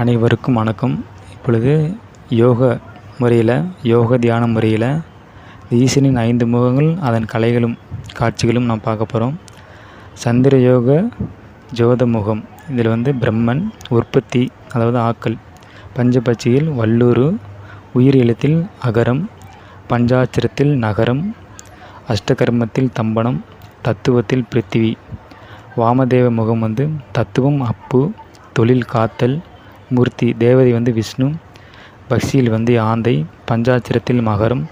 அனைவருக்கும் வணக்கம். இப்பொழுது யோக முறையில் யோக தியான முறையில் ஈசனின் ஐந்து முகங்கள் அதன் கலைகளும் காட்சிகளும் நாம் பார்க்க போகிறோம் சந்திர யோக ஜோத முகம். இதில் வந்து பிரம்மன் உற்பத்தி அதாவது ஆக்கல் பஞ்சபட்சியில் வல்லூரு உயிர் எழுத்தில் அகரம் பஞ்சாச்சிரத்தில் நகரம் அஷ்டகர்மத்தில் தம்பனம் தத்துவத்தில் பிருத்திவி. வாமதேவ முகம் வந்து தத்துவம் அப்பு தொழில் காத்தல் மூர்த்தி தேவதை வந்து விஷ்ணு பக்ஷியில் வந்து ஆந்தை பஞ்சாச்சிரத்தில் மகரம்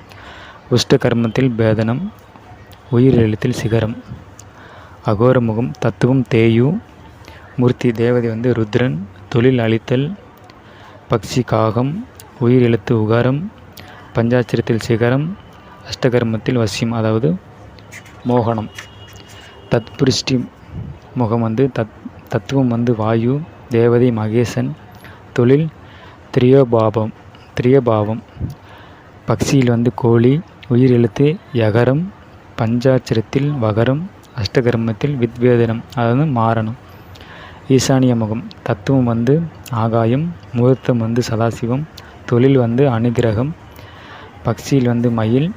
உஷ்டகர்மத்தில் பேதனம் உயிர் எழுத்தில் சிகரம். அகோர முகம் தத்துவம் தேயு மூர்த்தி தேவதை வந்து ருத்ரன் தொழில் அழித்தல் பக்ஷி காகம் உயிர் எழுத்து உகாரம் பஞ்சாச்சிரத்தில் சிகரம் அஷ்டகர்மத்தில் வசியம் அதாவது மோகனம். தத்புருஷ்டி முகம் வந்து தத் தத்துவம் வந்து வாயு தேவதை மகேசன் தொழில் திரியோபாபம் திரியபாவம். பக்ஷியில் வந்து கோழி உயிர் எழுத்து யகரம் பஞ்சாட்சரத்தில் வகரம் அஷ்டகர்மத்தில் வித்வேதனம் அதாவது மாறணும் ஈசானிய முகம் தத்துவம் வந்து ஆகாயம் முகூர்த்தம் வந்து சதாசிவம் தொழில் வந்து அனுகிரகம். பக்ஷியில் வந்து மயில்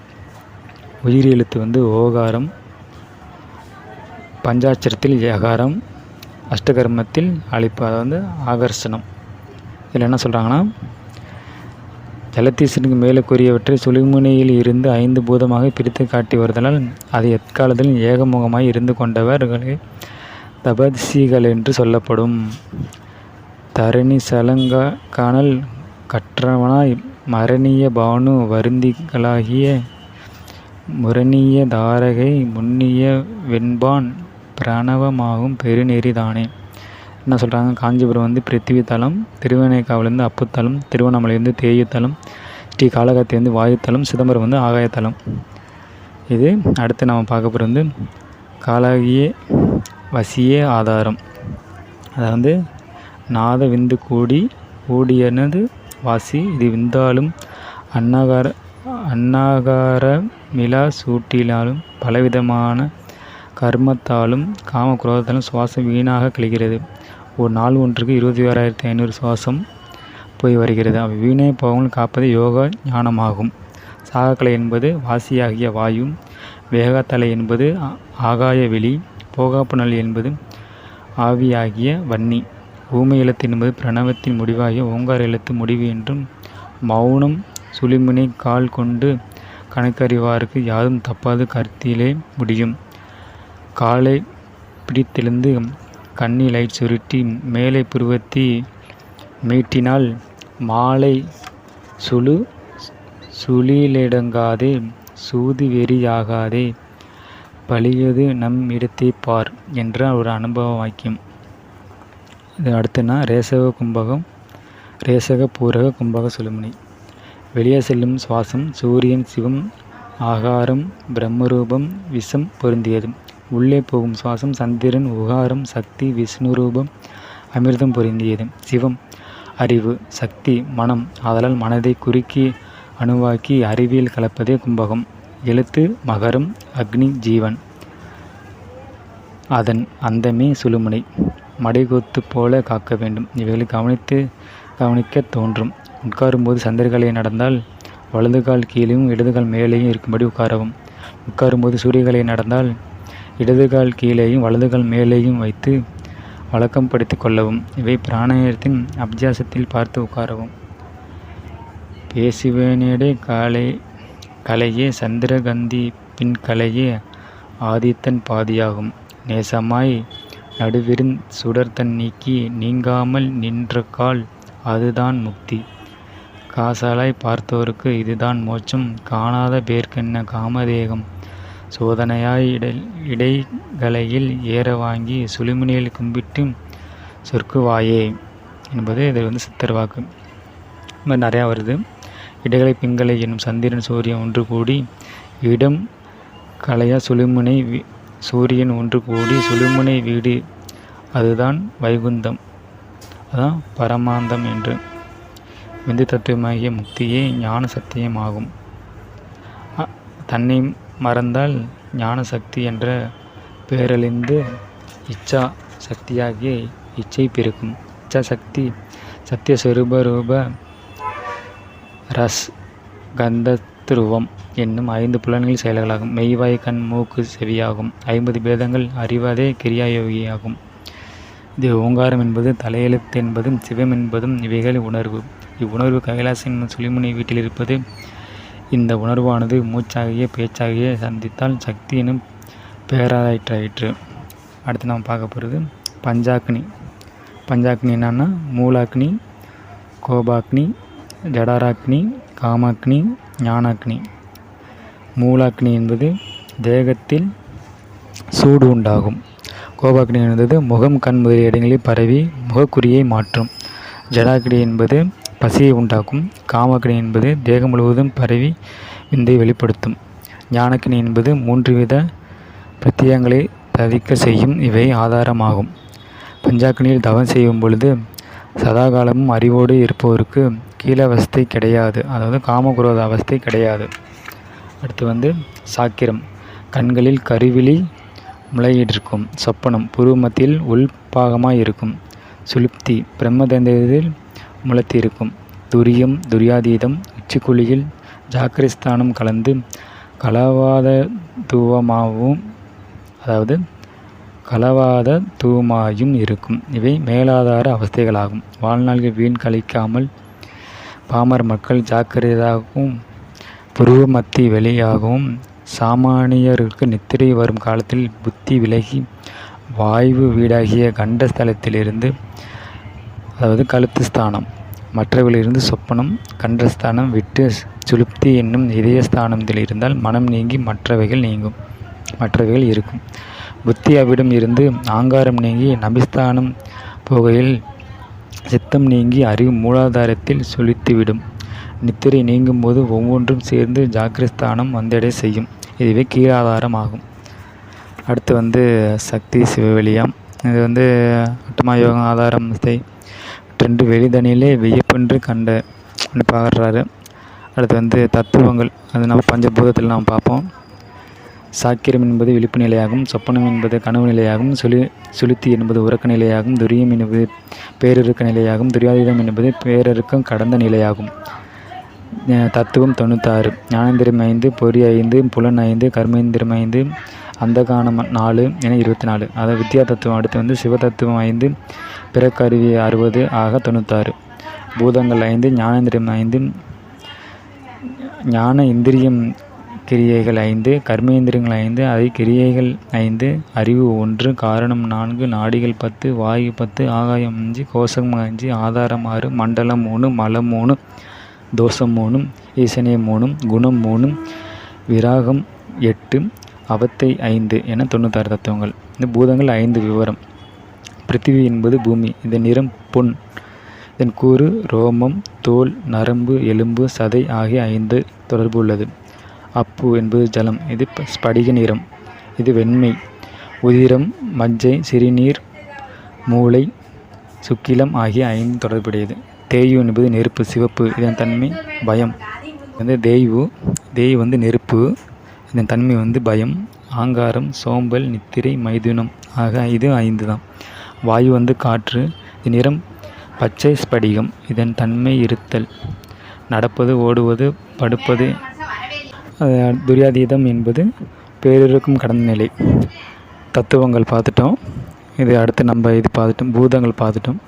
உயிர் எழுத்து வந்து ஓகாரம் பஞ்சாட்சரத்தில் யகாரம் அஷ்டகர்மத்தில் அழிப்பு வந்து ஆகர்ஷணம். இதில் என்ன சொல்கிறாங்கன்னா ஜலத்தீசனுக்கு மேலே கூறியவற்றை சுழிமுனையில் இருந்து ஐந்து பூதமாக பிரித்து காட்டி வருதலால் அது எக்காலத்திலும் ஏகமுகமாய் இருந்து கொண்டவர்களே தபதிசிகள் என்று சொல்லப்படும். தரணி சலங்க காணல் கற்றவனாய் மரணிய பானு வருந்திகளாகிய முரணிய தாரகை முன்னிய வெண்பான் பிரணவமாகும் பெருநெறிதானே என்ன சொல்கிறாங்க காஞ்சிபுரம் வந்து பிருத்திவி தலம் திருவனைக்காவிலேருந்து அப்புத்தலம் திருவண்ணாமலையிலேருந்து தேயுத்தலம் ஸ்ரீ காளகத்தி வந்து வாயுத்தலம் சிதம்பரம் வந்து ஆகாயத்தலம் இது அடுத்து நம்ம பார்க்க போகிறது வந்து காலாகிய வசியே ஆதாரம். அதை வந்து நாத விந்து கூடி கூடியனது வாசி இது விந்தாலும் அன்னாகார அன்னாகார மிலா சூட்டினாலும் பலவிதமான கர்மத்தாலும் காம குரோதத்தாலும் சுவாசம் வீணாக கழிகிறது ஒரு நாள் ஒன்றுக்கு இருபத்தி ஓராயிரத்தி ஐநூறு சுவாசம் போய் வருகிறது. அவை வீணே போகாமல் காப்பது யோகா ஞானமாகும். சாகக்கலை என்பது வாசியாகிய வாயு வேகத்தலை என்பது ஆகாய வெளி போகாப்புணல் என்பது ஆவியாகிய வன்னி ஊமை எழுத்து என்பது பிரணவத்தின் முடிவாகிய ஓங்கார எழுத்து முடிவு என்றும் மௌனம் சுளிமினை கால் கொண்டு கணக்கறிவாருக்கு யாரும் தப்பாது கருத்திலே முடியும். காலை பிடித்தெழுந்து கண்ணிலை சுருட்டி மேலே புருவத்தி மீட்டினால் மாலை சுழு சுழிலடங்காதே சூது வெறியாகாதே பழியது நம் இடத்தை பார் என்ற ஒரு அனுபவ வாக்கியம். இது அடுத்துனா ரேசக கும்பகம் ரேசக பூரக கும்பக சுழுமுனை. வெளியே செல்லும் சுவாசம் சூரியன் சிவம் ஆகாரம் பிரம்மரூபம் விஷம் பொருந்தியது உள்ளே போகும் சுவாசம் சந்திரன் உகாரம் சக்தி விஷ்ணு ரூபம் அமிர்தம் பொருந்தியது. சிவம் அறிவு சக்தி மனம். ஆதலால் மனதை குறுக்கி அணுவாக்கி அறிவியல் கலப்பதே கும்பகம். எழுத்து மகரம் அக்னி ஜீவன். அதன் அந்தமே சுழுமுனை. மடைகொத்து போல காக்க வேண்டும். இவைகளை கவனித்து கவனிக்க தோன்றும். உட்காரும்போது சந்திரகலை நடந்தால் வலது கால் கீழேயும் இடது கால் மேலேயும் இருக்கும்படி உட்காரவும். உட்காரும்போது சூரியகலை நடந்தால் இடது கால் கீழேயும் வலது கால் மேலேயும் வைத்து வழக்கம் படுத்தி கொள்ளவும். இவை பிராணாயத்தின் அபியாசத்தில் பார்த்து உட்காரவும். பேசுவேனேடே காலை கலையே சந்திரகந்தி பின் கலையே ஆதித்தன் பாதியாகும். நேசமாய் நடுவிருந் சுடர்தன் நீக்கி நீங்காமல் நின்ற கால் அதுதான் முக்தி. காசாலாய் பார்த்தோருக்கு இதுதான் மோட்சம். காணாத பேர்க்கென்ன காமதேகம்? சோதனையாய் இடை இடைகளையில் ஏற வாங்கி சுழுமுனையில் கும்பிட்டு சொற்குவாயே என்பது இதில் வந்து சித்தர் வாக்கு இது மாதிரி நிறையா வருது. இடைகளை பிங்களை என்னும் சந்திரன் சூரியன் ஒன்று கூடி இடம் கலையா சுழுமுனை சூரியன் ஒன்று கூடி சுழுமுனை வீடு. அதுதான் வைகுந்தம். அதான் பரமாந்தம் என்று. விந்து தத்துவமாகிய முக்தியே ஞான சத்தியமாகும். தன்னை மறந்தால் ஞான சக்தி என்ற பேரழிந்து இச்சா சக்தியாகி இச்சை பெருக்கும் இச்சா சக்தி சத்திய சொரூப ரூப ரஸ் கந்தத்ருவம் என்னும் ஐந்து புலன்கள் செயல்களாகும். மெய்வாய் கண் மூக்கு செவியாகும். ஐம்பது பேதங்கள் அறிவதே கிரியாயோகியாகும். இது ஓங்காரம் என்பது தலையெழுத்து என்பதும் சிவம் என்பதும் இவைகள் உணர்வு. இவ்வுணர்வு கைலாசின் சுழிமுனை வீட்டில் இருப்பது இந்த உணர்வானது மூச்சாகிய பேச்சாகிய சந்தித்தால் சக்தி எனும் பேராயிற்றாயிற்று அடுத்து நாம் பார்க்க போகிறது பஞ்சாக்னி. பஞ்சாக்னி என்னன்னா மூலாக்னி கோபாக்னி ஜடாராக்னி காமாக்னி ஞானாக்னி. மூலாக்னி என்பது தேகத்தில் சூடு உண்டாகும். கோபாக்னி என்பது முகம் கண் முதலிய இடங்களில் பரவி முகக்குறியை மாற்றும். ஜடாக்னி என்பது பசியை உண்டாக்கும். காமக்கினி என்பது தேகம் முழுவதும் பரவி விந்தை வெளிப்படுத்தும். ஞானக்கினி என்பது மூன்று வித பிரத்தியங்களை தவிக்க செய்யும். இவை ஆதாரமாகும். பஞ்சாக்னியில் தவம் செய்யும் பொழுது சதாகாலமும் அறிவோடு இருப்பவருக்கு கீழவஸ்தை கிடையாது. அதாவது காமகுரோத அவஸ்தை கிடையாது. அடுத்து வந்து சாக்கிரம். கண்களில் கருவிழி முளையிட்டிருக்கும். சொப்பனம். புருவமத்தில் உள்பாகமாக இருக்கும் சுளுப்தி. பிரம்மதந்தத்தில் முளைத்திருக்கும். துரியம் துரியாதீதம் உச்சிக்குழியில் ஜாக்கிரஸ்தானம் கலந்து கலவாத தூவமாகவும் அதாவது கலவாத தூமாயும் இருக்கும். இவை மேலாதார அவஸ்தைகளாகும். வாழ்நாள்கள் வீண் கழிக்காமல் பாமர மக்கள் ஜாக்கிரதையாகவும் புருவ மத்தி வெளியாகவும் சாமானியர்களுக்கு நித்திரை வரும் காலத்தில் புத்தி விலகி வாய்வு வீடாகிய கண்டஸ்தலத்திலிருந்து அதாவது கழுத்து ஸ்தானம். மற்றவர்களிலிருந்து சொப்பனம் கண்டஸ்தானம் விட்டு சுளுப்தி என்னும் இதயஸ்தானத்தில் இருந்தால் மனம் நீங்கி மற்றவைகள் நீங்கும். மற்றவைகள் இருக்கும். புத்தி அவிடம் இருந்து ஆங்காரம் நீங்கி நபிஸ்தானம் போகையில் சித்தம் நீங்கி அறிவு மூலாதாரத்தில் சுழித்துவிடும். நித்திரை நீங்கும் போது ஒவ்வொன்றும் சேர்ந்து ஜாக்கிரஸ்தானம் வந்தடை செய்யும். இதுவே கீழாதாரம் ஆகும். அடுத்து வந்து சக்தி சிவவெளியாம். இது வந்து அட்டமா யோகம் ஆதாரம் ரெண்டு வெளிதனிலே வியப்பென்று கண்ட பார்க்குறாரு அடுத்து வந்து தத்துவங்கள். அது நம்ம பஞ்சபூதத்தில் நாம் பார்ப்போம். சாக்கிரம் என்பது விழிப்பு நிலையாகும் சொப்பனம் என்பது கனவு நிலையாகும் சுழி சுளுத்தி என்பது உறக்க நிலையாகும் துரியம் என்பது பேரிருக்க நிலையாகும் துரியாதீதம் என்பது பேரருக்கம் கடந்த நிலையாகும். தத்துவம் தொண்ணூத்தாறு. ஞானேந்திரம் ஐந்து பொறி ஐந்து புலன் ஐந்து கர்மேந்திரம் ஐந்து அந்தகானம் நாலு என இருபத்தி நாலு அதாவது வித்யா தத்துவம் அடுத்து வந்து சிவ தத்துவம் ஐந்து பிறக்கருவி அறுபது ஆக தொண்ணூத்தாறு. பூதங்கள் ஐந்து ஞானேந்திரியம் ஐந்து ஞான இந்திரியம் கிரியைகள் ஐந்து கர்மேந்திரங்கள் ஐந்து அதை கிரியைகள் ஐந்து அறிவு ஒன்று காரணம் நான்கு நாடிகள் பத்து வாயு பத்து ஆகாயம் அஞ்சு கோஷம் அஞ்சு ஆதாரம் ஆறு மண்டலம் மூணு மலம் மூணு தோஷம் மூணும் ஈசனே மூணும் குணம் மூணும் விராகம் எட்டு அவத்தை ஐந்து என தொண்ணூத்தாறு தத்துவங்கள். இந்த பூதங்கள் ஐந்து விவரம். பிருத்திவி என்பது பூமி. இதன் நிறம் பொன். இதன் கூறு ரோமம் தோல் நரம்பு எலும்பு சதை ஆகிய ஐந்து தொடர்பு உள்ளது. அப்பு என்பது ஜலம். இது ஸ்படிக நிறம். இது வெண்மை. உதிரம் மஞ்சை சிறுநீர் மூளை சுக்கிலம் ஆகிய ஐந்து தொடர்புடையது. தேயு என்பது நெருப்பு சிவப்பு. இதன் தன்மை பயம். வந்து தேய்வு தேய் வந்து நெருப்பு. இதன் தன்மை வந்து பயம் ஆங்காரம் சோம்பல் நித்திரை மைதுனம். ஆக இது ஐந்து தான் வாயு வந்து காற்று இது நிறம் பச்சை ஸ்படிகம். இதன் தன்மை இருத்தல். நடப்பது ஓடுவது படுப்பது. துரியாதீதம் என்பது பேரிருக்கும் கடந்த நிலை. தத்துவங்கள் பார்த்துட்டோம். இது அடுத்து நம்ம இது பார்த்துட்டோம். பூதங்கள் பார்த்துட்டோம்.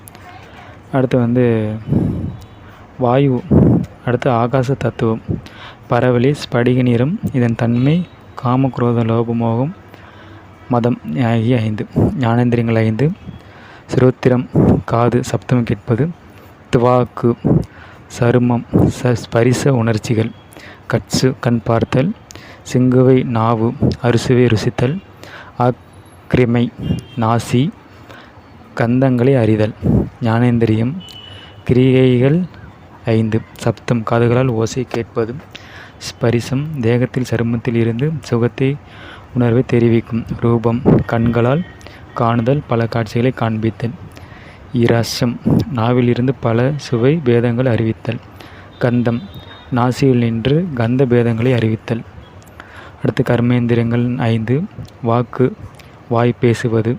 அடுத்து வந்து வாயு அடுத்து ஆகாச தத்துவம். பரவலி ஸ்படிக நிறம் இதன் தன்மை காமக்ரோத லோபமோகம் மதம் ஆகிய ஐந்து. ஞானேந்திரியங்கள் ஐந்து. சிரோத்திரம் காது சப்தம் கேட்பது. துவாக்கு சருமம் ச ஸ்பரிச உணர்ச்சிகள். கட்சு கண் பார்த்தல். சிங்குவை நாவு அரிசுவை ருசித்தல். ஆக்கிரிமை நாசி. கந்தங்களை அறிதல். ஞானேந்திரியம். கிரியைகள் ஐந்து சப்தம் காதுகளால் ஓசை கேட்பது ஸ்பரிசம் தேகத்தில் சருமத்தில் இருந்து சுகத்தை உணர்வை தெரிவிக்கும் ரூபம் கண்களால் காணுதல் பல காட்சிகளை காண்பித்தல். இரசம் நாவிலிருந்து பல சுவை பேதங்கள் அறிவித்தல். கந்தம் நாசியில் நின்று கந்த பேதங்களை அறிவித்தல். அடுத்து கர்மேந்திரங்கள் ஐந்து வாக்கு வாய் பேசுவது.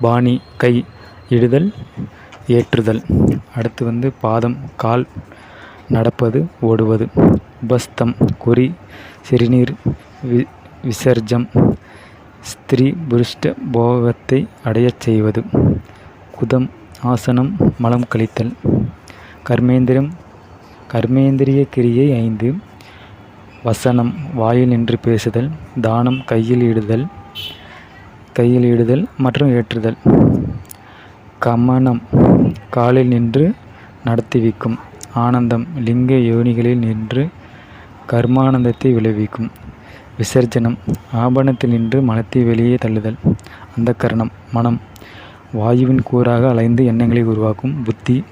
பாணி கை இடுதல். ஏற்றுதல். அடுத்து வந்து பாதம் கால் நடப்பது ஓடுவது. உபஸ்தம் குறி சிறுநீர் வி விசர்ஜம். ஸ்திரீ புருஷ்ட போகத்தை அடையச் செய்வது. குதம் ஆசனம் மலம் கழித்தல். கர்மேந்திரம் கர்மேந்திரிய கிரியை ஐந்து. வசனம் வாயில் நின்று பேசுதல். தானம் கையில் இடுதல். கையில் இடுதல் மற்றும் ஏற்றுதல். கமனம் காலில் நின்று நடத்திவிக்கும். ஆனந்தம் லிங்க யோனிகளில் நின்று கர்மானந்தத்தை விளைவிக்கும். விசர்ஜனம் ஆபரணத்தில் நின்று மலத்தை வெளியே தள்ளுதல். அந்த கரணம் மனம் வாயுவின் கூறாக அலைந்து எண்ணங்களை உருவாக்கும். புத்தி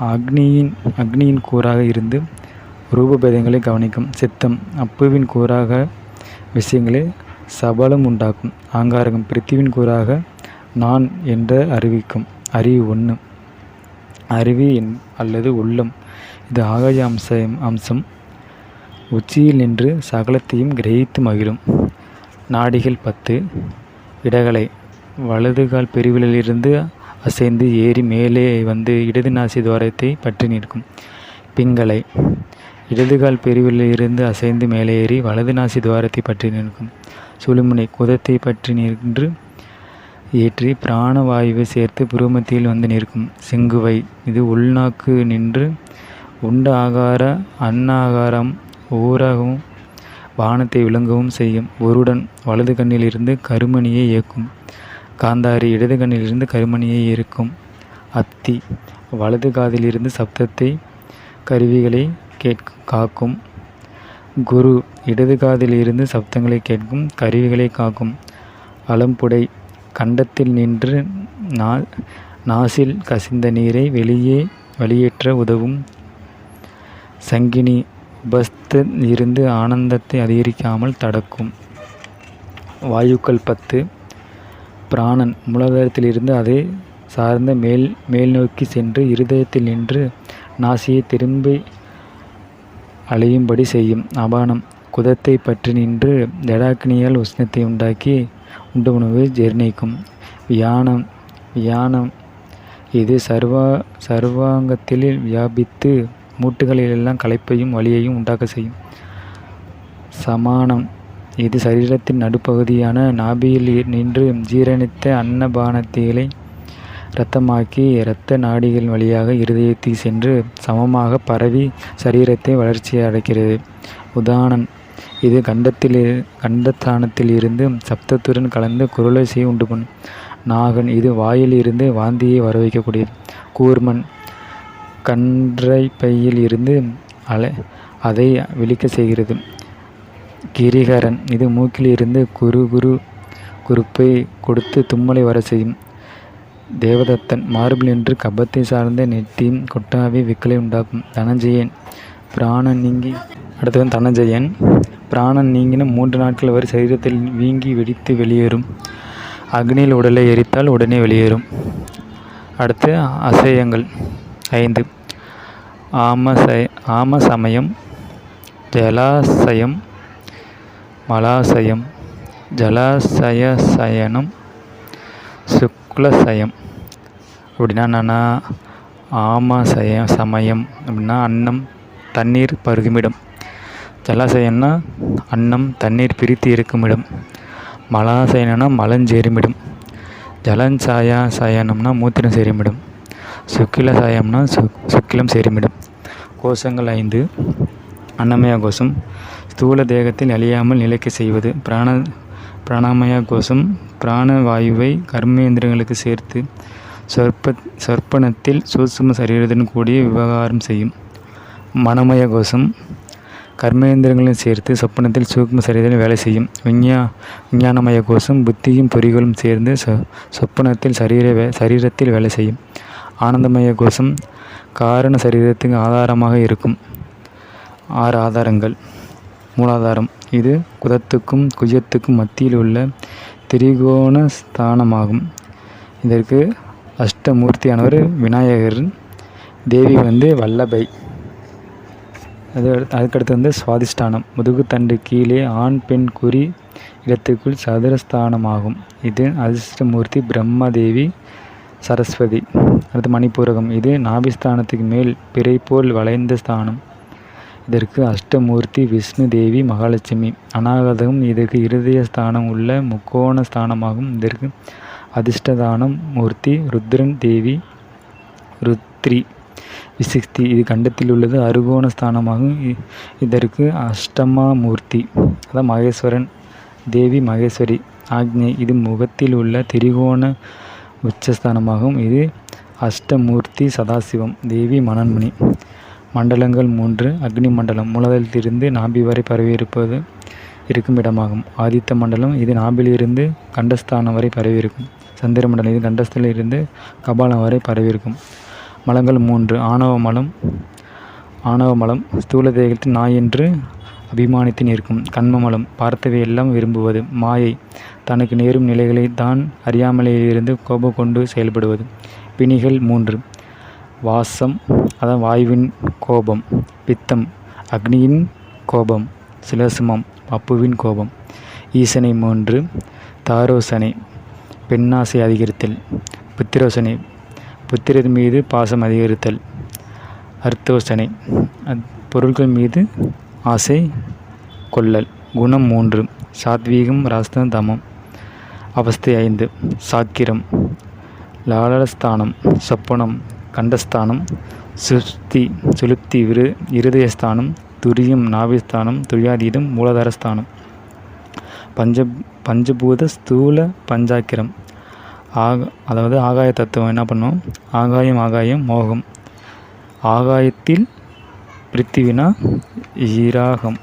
அக்னியின் அக்னியின் கூறாக இருந்து ரூபபேதங்களை கவனிக்கும். சித்தம் அப்புவின் கூறாக விஷயங்களை சபலம் உண்டாக்கும். ஆங்காரகம் பிருத்திவின் கூறாக நான் என்ற அறிவிக்கும். அறிவு ஒன்று அறிவு அல்லது உள்ளம். இது ஆகாய அம்சம் அம்சம். உச்சியில் நின்று சகலத்தையும் கிரகித்து மகிழும். நாடிகள் பத்து. இடகலை வலதுகால் பிரிவிலிருந்து அசைந்து ஏறி மேலே வந்து இடது நாசி துவாரத்தை பற்றி நிற்கும். பிங்களை இடதுகால் பிரிவிலிருந்து அசைந்து மேலே ஏறி வலது நாசி துவாரத்தை பற்றி நிற்கும். சுழுமுனை குதத்தை பற்றி நின்று ஏற்றி பிராணவாயுவை சேர்த்து புருமத்தியில் வந்து நிற்கும். செங்குவை இது உள்நாக்கு நின்று உண்ட ஆகார அன்னாகாரம் ஊராகவும் வானத்தை விளங்கவும் செய்யும். ஒருடன் வலது கண்ணிலிருந்து கருமணியை இயக்கும் காந்தாரி இடது கண்ணிலிருந்து கருமணியை இருக்கும் அத்தி வலது காதிலிருந்து சப்தத்தை கருவிகளை கேட்க காக்கும். குரு இடது காதிலிருந்து சப்தங்களை கேட்கும் கருவிகளை காக்கும். அலம்புடை கண்டத்தில் நின்று நா நாசில் கசிந்த நீரை வெளியே வெளியேற்ற உதவும். சங்கினி உபஸ்தில் இருந்து ஆனந்தத்தை அதிகரிக்காமல் தடுக்கும். வாயுக்கள் பத்து. பிராணன் மூலாதாரத்திலிருந்து அதை சார்ந்த மேல் மேல் நோக்கி சென்று இருதயத்தில் நின்று நாசியை திரும்பி அழையும்படி செய்யும். அபானம் குதத்தை பற்றி நின்று ஜடாக்னியால் உஷ்ணத்தை உண்டாக்கி உண்டு உணவை ஜீர்ணிக்கும். வியானம் வியானம். இது சர்வா சர்வாங்கத்தில் வியாபித்து மூட்டுகளிலெல்லாம் களைப்பையும் வலியையும் உண்டாக்க செய்யும். சமானம். இது சரீரத்தின் நடுப்பகுதியான நாபியில் நின்று ஜீரணித்த அன்னபானத்திகளை இரத்தமாக்கி இரத்த நாடிகள் வழியாக இருதயத்தில் சென்று சமமாக பரவி சரீரத்தை வளர்ச்சி அடைக்கிறது. உதாரணம் இது கண்டத்தில் கண்டத்தானத்தில் இருந்து சப்தத்துடன் கலந்து குரலோசையை உண்டு பண்ணும் நாகன் இது வாயில் இருந்து வாந்தியை வர வைக்கக்கூடியது கூர்மன் கன்றை பையில் இருந்து அலை அதை விழிக்க செய்கிறது. கிரிகரன் இது மூக்கில் இருந்து குரு குரு குறுப்பை கொடுத்து தும்மலை வர செய்யும். தேவதத்தன் மார்பில் என்று கபத்தை சார்ந்த நெட்டியும் கொட்டாவி விக்கலை உண்டாக்கும். தனஞ்சயன் பிராணன் நீங்கி அடுத்தவன் தனஞ்சயன். பிராணன் நீங்கின மூன்று நாட்கள் வரை சரீரத்தில் வீங்கி வெடித்து வெளியேறும். அக்னியில் உடலை எரித்தால் உடனே வெளியேறும். அடுத்து அசையங்கள். ஐந்து. ஆமசய ஆமசமயம் ஜலாசயம் மலாசயம் ஜலாசய சயனம் சுக்லசயம். அப்படின்னா என்னென்னா ஆமசய சமயம் அப்படின்னா அன்னம் தண்ணீர் பருகுமிடம். ஜலாசயம்னா அன்னம் தண்ணீர் பிரித்து இருக்குமிடம். மலாசயனம்னா மலஞ்சேருமிடம் ஜலஞ்சாயா சயனம்னா மூத்திரம் சேருமிடம். சுக்கில சாயம்னா சு சுக்கிலம் சேருமிடம். கோஷங்கள் ஐந்து. அன்னமய கோஷம் ஸ்தூல தேகத்தில் அழியாமல் நிலைக்க செய்வது. பிராண பிராணமய கோஷம் பிராணவாயுவை கர்மேந்திரங்களுக்கு சேர்த்து சொற்ப சொற்பனத்தில் சூட்சும சரீரத்துடன் கூடிய விவகாரம் செய்யும். மனமய கோஷம் கர்மேந்திரங்களையும் சேர்த்து சொப்பனத்தில் சூக்ம சரீரத்தில் வேலை செய்யும். விஞ்ஞா விஞ்ஞானமய கோஷம் புத்தியும் பொறிகளும் சேர்ந்து சொ சொப்பனத்தில் சரீர வே சரீரத்தில் வேலை செய்யும். ஆனந்தமய கோஷம் காரண சரீரத்துக்கு ஆதாரமாக இருக்கும். ஆறு ஆதாரங்கள். மூலாதாரம். இது குதத்துக்கும் குஜத்துக்கும் மத்தியில் உள்ள திரிகோண ஸ்தானமாகும். இதற்கு அஷ்டமூர்த்தியானவர் விநாயகர் தேவி வந்து வல்லபை. அது அதுக்கடுத்து வந்து சுவாதிஷ்டானம். முதுகுத்தண்டு கீழே ஆண் பெண் குறி இடத்துக்குள் சதுரஸ்தானமாகும். இது அதிர்ஷ்டமூர்த்தி பிரம்மதேவி சரஸ்வதி. அடுத்து மணிப்பூரகம். இது நாபிஸ்தானத்துக்கு மேல் பிறை போல் வளைந்த ஸ்தானம். இதற்கு அஷ்டமூர்த்தி விஷ்ணு தேவி மகாலட்சுமி. அநாகதம் இதற்கு இருதய ஸ்தானம் உள்ள முக்கோண ஸ்தானமாகும். இதற்கு அதிர்ஷ்டதானம் மூர்த்தி ருத்ரன் தேவி ருத்ரி. விசக்தி. இது கண்டத்தில் உள்ளது அருகோண ஸ்தானமாகும். இதற்கு அஷ்டமாமூர்த்தி அதான் மகேஸ்வரன் தேவி மகேஸ்வரி ஆக்னி இது முகத்தில் உள்ள திரிகோண உச்சஸ்தானமாகும். இது அஷ்டமூர்த்தி சதாசிவம் தேவி மணன்மணி மண்டலங்கள் மூன்று அக்னி மண்டலம். மூலதனத்திலிருந்து நாபி வரை பரவியிருப்பது இருக்கும் இடமாகும். ஆதித்த மண்டலம் இது நாபிலிருந்து கண்டஸ்தானம் வரை பரவியிருக்கும். சந்திர மண்டலம் இது கண்டஸ்திலிருந்து கபாலம் வரை பரவியிருக்கும். மலங்கள் மூன்று. ஆணவ மலம் ஆணவ மலம் ஸ்தூல தேகத்தில் நாய் என்று அபிமானித்து நிற்கும். கண்ம மலம் பார்த்தவை எல்லாம் விரும்புவது. மாயை தனக்கு நேரும் நிலைகளை தான் அறியாமலேயிலிருந்து கோபம் கொண்டு செயல்படுவது. பிணிகள் மூன்று. வாசம் அதான் வாயுவின் கோபம். பித்தம் அக்னியின் கோபம். சிலசுமம் அப்புவின் கோபம். ஈசனை மூன்று. தாரோசனை பெண்ணாசை அதிகரித்தல். புத்திரோசனை புத்திரர் மீது பாசம் அதிகரித்தல். அர்த்தோசனை. பொருட்கள் மீது ஆசை கொள்ளல். குணம் மூன்று. சாத்வீகம் ராஸ்தம் தமம். அவஸ்தை ஐந்து. சாக்கிரம் லாலஸ்தானம். சொப்பனம். கண்டஸ்தானம். சுஸ்தி. சுலுப்தி விரு இருதயஸ்தானம். துரியம். நாவிஸ்தானம் துரியாதீதம். மூலதாரஸ்தானம். பஞ்ச பஞ்சபூத ஸ்தூல பஞ்சாக்கிரம். ஆக அதாவது ஆகாய தத்துவம் என்ன பண்ணும்? ஆகாயம் ஆகாயம் மோகம். ஆகாயத்தில் பிருத்திவினா ஈராகம்.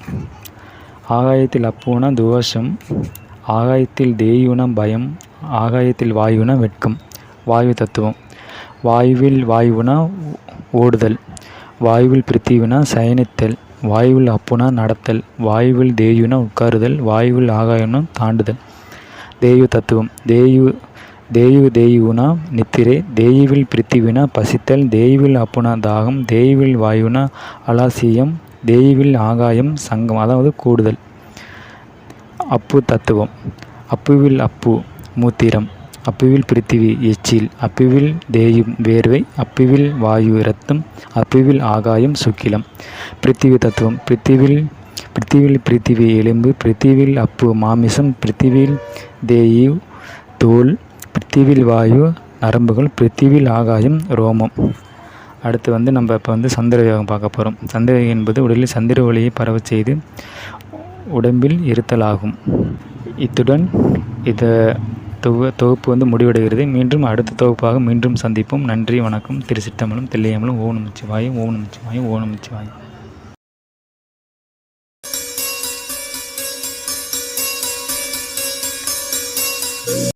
ஆகாயத்தில் அப்புனா தோஷம் ஆகாயத்தில் தேயுன பயம். ஆகாயத்தில் வாயுனா வெட்கம். வாயு தத்துவம். வாயுவில் வாயுனா ஓடுதல். வாயுவில் பிருத்திவினா சயனித்தல். வாயுவில் அப்புனா நடத்தல். வாயுவில் தேயுனா உட்காருதல். வாயுவில் ஆகாயம்னா தாண்டுதல். தேயு தத்துவம். தேயு தேயு தேயுனா நித்திரை தேயுவில் பிரித்திவினா பசித்தல் தேயுவில் அப்புனா தாகம் தேயுவில் வாயுனா அலாசியம் தேயுவில் ஆகாயம் சங்கம் அதாவது கூடுதல். அப்பு தத்துவம். அப்புவில் அப்பு மூத்திரம். அப்புவில் பிரித்திவி எச்சில். அப்புவில் தேயும் வேர்வை. அப்புவில் வாயு இரத்தம். அப்புவில் ஆகாயம் சுக்கிலம். பிரித்திவி தத்துவம். பிரித்திவில் பிரித்திவில் பிரித்திவி எலும்பு. பிரித்திவில் அப்பு மாமிசம். பிரித்திவில் தேயு தோல். பிருத்திவில் வாயு நரம்புகள் பிருத்திவில் ஆகாயம் ரோமம். அடுத்து வந்து நம்ம இப்போ வந்து சந்திரயோகம் பார்க்க போகிறோம் சந்திரயோகம் என்பது உடலில் சந்திர ஒளியை பரவ செய்து உடம்பில் இருத்தலாகும் இத்துடன் இதை தொகு தொகுப்பு வந்து முடிவடைகிறது. மீண்டும் அடுத்த தொகுப்பாக மீண்டும் சந்திப்போம். நன்றி வணக்கம். திருச்சிட்டம்பலம் தில்லையம்பலம். ஓம் நமச்சிவாயம் ஓம் நமச்சிவாயம் ஓம் நமச்சிவாயம்